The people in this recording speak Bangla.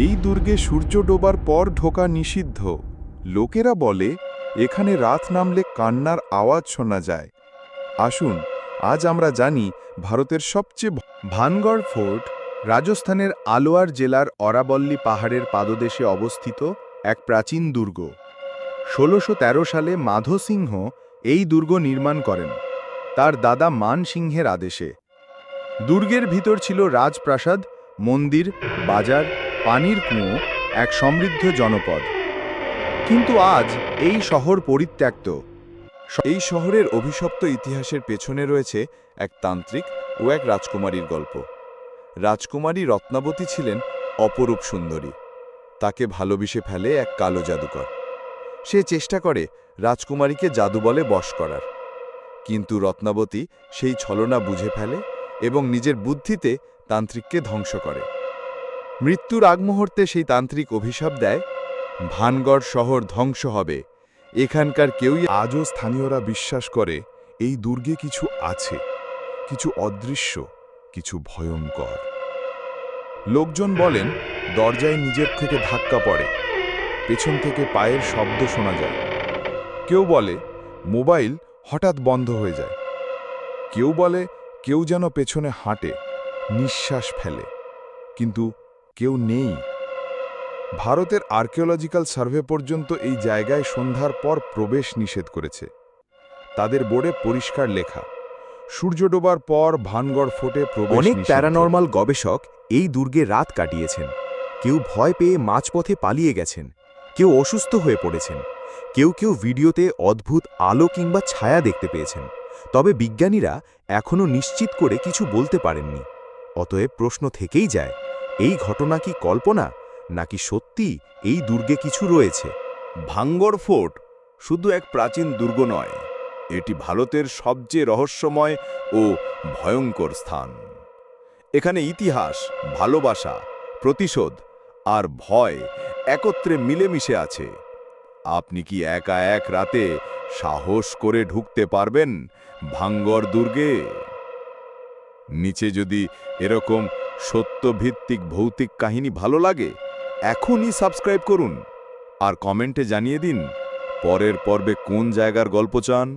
এই দুর্গে সূর্য ডোবার পর ঢোকা নিষিদ্ধ। লোকেরা বলে, এখানে রাত নামলে কান্নার আওয়াজ শোনা যায়। আসুন, আজ আমরা জানি ভারতের সবচেয়ে ভানগড় ফোর্ট রাজস্থানের আলোয়ার জেলার অরাবল্লী পাহাড়ের পাদদেশে অবস্থিত এক প্রাচীন দুর্গ। ষোলোশো সালে মাধো সিংহ এই দুর্গ নির্মাণ করেন। তার দাদা মান সিংহের আদেশে। দুর্গের ভিতর ছিল রাজপ্রাসাদ, মন্দির, বাজার পানির কুঁয়ো এক সমৃদ্ধ জনপদ। কিন্তু আজ এই শহর পরিত্যক্ত। এই শহরের অভিশপ্ত ইতিহাসের পেছনে রয়েছে এক তান্ত্রিক ও এক রাজকুমারীর গল্প। রাজকুমারী রত্নাবতী ছিলেন অপরূপ সুন্দরী। তাকে ভালোবেসে ফেলে এক কালো জাদুকর। সে চেষ্টা করে রাজকুমারীকে জাদু বলে বশ করার। কিন্তু রত্নাবতী সেই ছলনা বুঝে ফেলে এবং নিজের বুদ্ধিতে তান্ত্রিককে ধ্বংস করে। মৃত্যুর আগ মুহূর্তে সেই তান্ত্রিক অভিশাপ দেয়, ভানগড় শহর ধ্বংস হবে। এখানকার কেউই আজও স্থানীয়রা বিশ্বাস করে, এই দুর্গে কিছু আছে, কিছু অদৃশ্য, কিছু ভয়ঙ্কর। লোকজন বলেন, দরজায় নিজের থেকে ধাক্কা পড়ে, পেছন থেকে পায়ের শব্দ শোনা যায়। কেউ বলে, মোবাইল হঠাৎ বন্ধ হয়ে যায়। কেউ বলে, কেউ যেন পেছনে হাঁটে, নিঃশ্বাস ফেলে। কিন্তু কেউ নেই। ভারতের আর্কিওলজিক্যাল সার্ভে পর্যন্ত এই জায়গায় সন্ধ্যার পর প্রবেশ নিষেধ করেছে। তাদের বোর্ডে পরিষ্কার লেখা, সূর্য ডোবার পর ভানগড় ফোটে অনেক। প্যারানর্মাল গবেষক এই দুর্গে রাত কাটিয়েছেন। কেউ ভয় পেয়ে মাঝপথে পালিয়ে গেছেন। কেউ অসুস্থ হয়ে পড়েছেন। কেউ কেউ ভিডিওতে অদ্ভুত আলো কিংবা ছায়া দেখতে পেয়েছেন। তবে বিজ্ঞানীরা এখনও নিশ্চিত করে কিছু বলতে পারেননি। অতএব প্রশ্ন থেকেই যায় এই ঘটনা কি কল্পনা, নাকি সত্যি এই দুর্গে কিছু রয়েছে? ভাঙ্গর ফোর্ট শুধু এক প্রাচীন দুর্গ নয়, এটি ভারতের সবচেয়ে রহস্যময় ও ভয়ঙ্কর স্থান। এখানে ইতিহাস, ভালোবাসা, প্রতিশোধ আর ভয় একত্রে মিলেমিশে আছে। আপনি কি একা এক রাতে সাহস করে ঢুকতে পারবেন ভাঙ্গর দুর্গে? নিচে যদি এরকম সত্যভিত্তিক ভৌতিক কাহিনী ভালো লাগে, এখনই সাবস্ক্রাইব করুন। আর কমেন্টে জানিয়ে দিন, পরের পর্বে কোন জায়গার গল্প চান?